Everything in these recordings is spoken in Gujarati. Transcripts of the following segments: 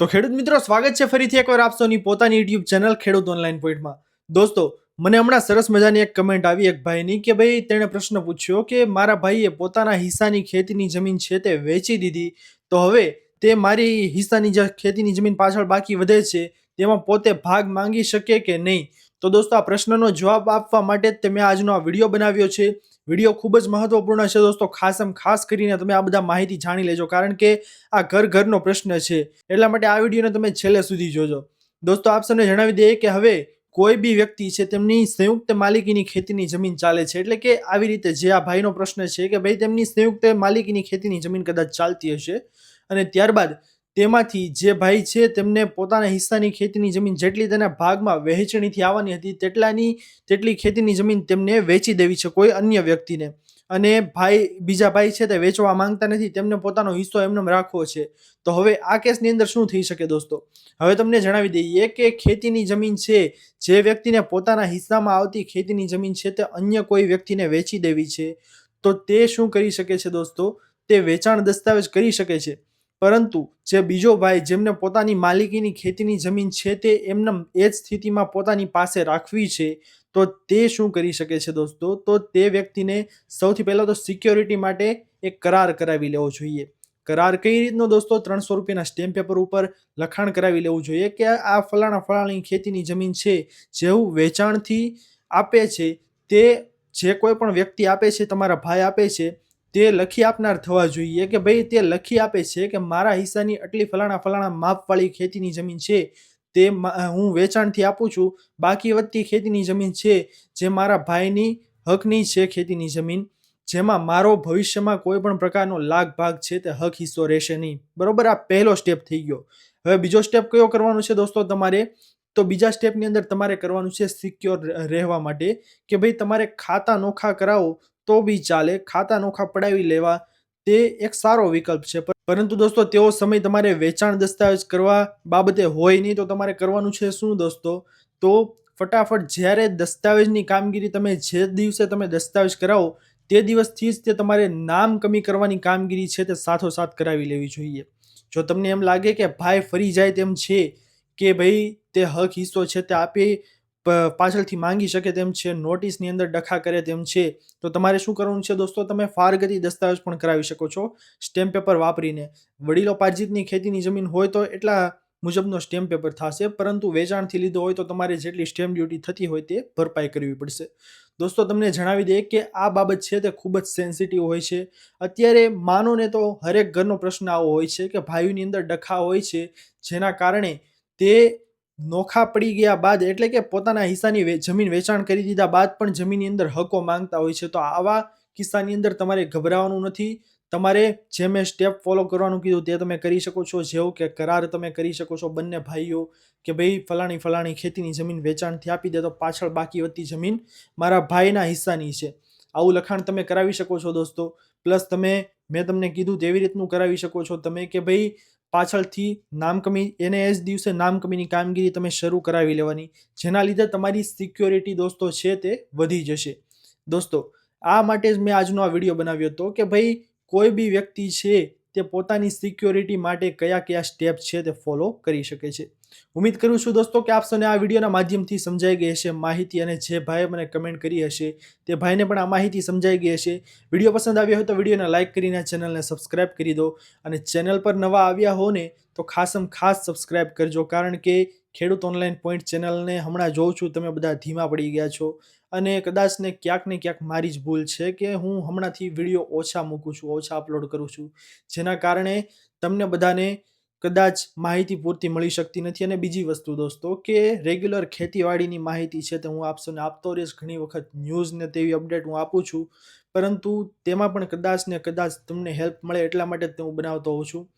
તો ખેડૂત મિત્રો, સ્વાગત છે ફરીથી એકવાર આપ સૌની પોતાની યુટ્યુબ ચેનલ ખેડૂત ઓનલાઈન પોઈન્ટમાં દોસ્તો, મને હમણાં સરસ મજાની એક કમેન્ટ આવી એક ભાઈની કે ભાઈ, તેણે પ્રશ્ન પૂછ્યો કે મારા ભાઈએ પોતાના હિસ્સાની ખેતીની જમીન છે તે વેચી દીધી, તો હવે તે મારી હિસ્સાની જે ખેતીની જમીન પાછળ બાકી વધે છે, તેમાં પોતે ભાગ માંગી શકે કે નહીં? તો દોસ્તો, આ પ્રશ્નનો જવાબ આપવા માટે જ તે મેં આજનો આ વીડિયો બનાવ્યો છે. વીડિયો ખૂબ જ મહત્વપૂર્ણ છે દોસ્તો. ખાસમ ખાસ કરીને તમે આ બધા માહિતી જાણી લેજો, કારણ કે આ ઘર ઘરનો પ્રશ્ન છે. એટલા માટે આ વિડીયોને તમે છેલ્લે સુધી જોજો. દોસ્તો, આપ સૌને જણાવી દઈએ કે હવે કોઈ બી વ્યક્તિ છે તેમની સંયુક્ત માલિકીની ખેતીની જમીન ચાલે છે. એટલે કે આવી રીતે જે આ ભાઈનો પ્રશ્ન છે કે ભાઈ તેમની સંયુક્ત માલિકીની ખેતીની જમીન કદાચ ચાલતી હશે અને ત્યારબાદ તેમાંથી જે ભાઈ છે તેમને પોતાના હિસ્સાની ખેતીની જમીન જેટલી તેના ભાગમાં વહેંચણીથી આવવાની હતી તેટલાની તેટલી ખેતીની જમીન તેમને વેચી દેવી છે કોઈ અન્ય વ્યક્તિને. અને ભાઈ, બીજા ભાઈ છે તે વેચવા માંગતા નથી, તેમને પોતાનો હિસ્સો એમને રાખવો છે. તો હવે આ કેસની અંદર શું થઈ શકે દોસ્તો? હવે તમને જણાવી દઈએ કે ખેતીની જમીન છે, જે વ્યક્તિને પોતાના હિસ્સામાં આવતી ખેતીની જમીન છે તે અન્ય કોઈ વ્યક્તિને વેચી દેવી છે. તો તે શું કરી શકે છે દોસ્તો? તે વેચાણ દસ્તાવેજ કરી શકે છે. પરંતુ જે બીજો ભાઈ જેમને પોતાની માલિકીની ખેતીની જમીન છે તે એમને એ જ સ્થિતિમાં પોતાની પાસે રાખવી છે, તો તે શું કરી શકે છે દોસ્તો? તો તે વ્યક્તિને સૌથી પહેલાં તો સિક્યોરિટી માટે એક કરાર કરાવી લેવો જોઈએ. કરાર કઈ રીતનો દોસ્તો? ત્રણસો રૂપિયાના સ્ટેમ્પ પેપર ઉપર લખાણ કરાવી લેવું જોઈએ કે આ ફલાણા ફલાણી ખેતીની જમીન છે જેવું વેચાણથી આપે છે, તે જે કોઈ પણ વ્યક્તિ આપે છે, તમારા ભાઈ આપે છે તે લખી આપનાર થવા જોઈએ કે ભાઈ તે લખી આપે છે કે મારા હિસ્સાની આટલી ફલાણા ફલાણા માપવાળી ખેતીની જમીન છે. તે હું વેચાણથી આપું છું. બાકી વધતી ખેતીની જમીન છે જે મારા ભાઈની હકની છે ખેતીની જમીન. જેમાં મારો ભવિષ્યમાં કોઈ પણ પ્રકારનો લાગ ભાગ છે તે હક હિસ્સો રહેશે નહીં. બરોબર? આ પહેલો સ્ટેપ થઈ ગયો. હવે બીજો સ્ટેપ કયો કરવાનો છે દોસ્તો તમારે? તો બીજા સ્ટેપની અંદર તમારે કરવાનું છે સિક્યોર રહેવા માટે કે ભાઈ તમારે ખાતા નોખા કરાવો તો બી ચાલે, ખાતા નોખા પડાવી લેવા, તે એક સારો વિકલ્પ છે. પરંતુ દોસ્તો તેવો સમય તમારે વેચાણ દસ્તાવેજ કરવા બાબતે હોય નહીં તો તમારે કરવાનું છે શું દોસ્તો? તો ફટાફટ જ્યારે દસ્તાવેજની કામગીરી તમે જે દિવસે તમે દસ્તાવેજ કરાવો, તે દિવસથી જ તે તમારે નામ કમી કરવાની કામગીરી છે તે સાથોસાથ કરાવી લેવી જોઈએ. જો તમને એમ લાગે કે ભાઈ ફરી જાય તેમ છે કે ભાઈ તે હક હિસ્સો છે તે આપી પાછળથી માંગી શકે તેમ છે, નોટિસની અંદર ડખા કરે તેમ છે. તો તમારે શું કરવાનું છે દોસ્તો? તમે ફારગતી દસ્તાવેજ પણ કરાવી શકો છો સ્ટેમ્પ પેપર વાપરીને. વડીલો પાર્જિતની ખેતીની જમીન હોય તો એટલા મુજબનો સ્ટેમ્પ પેપર થશે, પરંતુ વેચાણથી લીધો હોય તો તમારે જેટલી સ્ટેમ્પ ડ્યુટી થતી હોય તે ભરપાઈ કરવી પડશે. દોસ્તો, તમને જણાવી દઈએ કે આ બાબત છે તે ખૂબ જ સેન્સિટિવ હોય છે. અત્યારે માનો ને તો હરેક ઘરનો પ્રશ્ન આવો હોય છે કે ભાઈઓની અંદર ડખા હોય છે, જેના કારણે તે નોખા પડી ગયા બાદ એટલે કે પોતાના હિસ્સાની જમીન વેચાણ કરી દીધા બાદ પણ જમીનની અંદર હકો માંગતા હોય છે. તો આવા કિસ્સાની અંદર તમારે ગભરાવાનું નથી. તમારે જે મેં સ્ટેપ ફોલો કરવાનું કીધું તે તમે કરી શકો છો. જેવું કે કરાર તમે કરી શકો છો બંને ભાઈઓ કે ભાઈ ફલાણી ફલાણી ખેતીની જમીન વેચાણથી આપી દે તો પાછળ બાકી વધતી જમીન મારા ભાઈના હિસ્સાની છે. આવું લખાણ તમે કરાવી શકો છો દોસ્તો. પ્લસ તમે, મેં તમને કીધું તેવી રીતનું કરાવી શકો છો. તમે કે ભાઈ પાછળથી નામકમી એને એ જ દિવસે નામકમીની કામગીરી તમે શરૂ કરાવી લેવાની, જેના લીધે તમારી સિક્યોરિટી દોસ્તો છે તે વધી જશે. દોસ્તો, આ માટે જ મેં આજનો આ વીડિયો બનાવ્યો હતો કે ભાઈ, કોઈ બી વ્યક્તિ છે તે પોતાની સિક્યોરિટી માટે કયા કયા સ્ટેપ છે તે ફોલો કરી શકે છે. ઉમ્મીદ કરું છું દોસ્તો કે આપ આ વિડીયોના માધ્યમથી સમજાઈ ગઈ હશે માહિતી અને જે ભાઈએ મને કમેન્ટ કરી હશે તે ભાઈને પણ આ માહિતી સમજાઈ ગઈ હશે. વીડિયો પસંદ આવ્યો હોય તો વિડીયોને લાઇક કરીને ચેનલને સબસ્ક્રાઇબ કરી દો અને ચેનલ પર નવા આવ્યા હો ને તો ખાસમ ખાસ સબસ્ક્રાઇબ કરજો કારણ કે ખેડૂત ઓનલાઈન પોઈન્ટ ચેનલને હમણાં જોઉં છું તમે બધા ધીમા પડી ગયા છો અને કદાચ ને ક્યાંક ને ક્યાંક મારી જ ભૂલ છે કે હું હમણાંથી વીડિયો ઓછા મૂકું છું, ઓછા અપલોડ કરું છું. જેના કારણે તમને બધાને કદાચ માહિતી પૂરતી મળી શકતી નથી. અને બીજી વસ્તુ દોસ્તો કે રેગ્યુલર ખેતીવાડીની માહિતી છે તે હું આપશોને આપતો રહીશ. ઘણી વખત ન્યૂઝને તેવી અપડેટ હું આપું છું. પરંતુ તેમાં પણ કદાચ ને કદાચ તમને હેલ્પ મળે એટલા માટે જ હું બનાવતો હોઉં છું.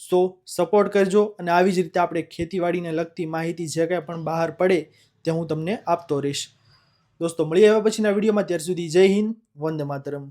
સો સપોર્ટ કરજો અને આવી જ રીતે આપણે ખેતીવાડીને લગતી માહિતી જે કાંઈ પણ બહાર પડે તે હું તમને આપતો રહીશ. દોસ્તો મળી આવ્યા પછીના વિડીયોમાં. ત્યાર સુધી જય હિન્દ, વંદે માતરમ.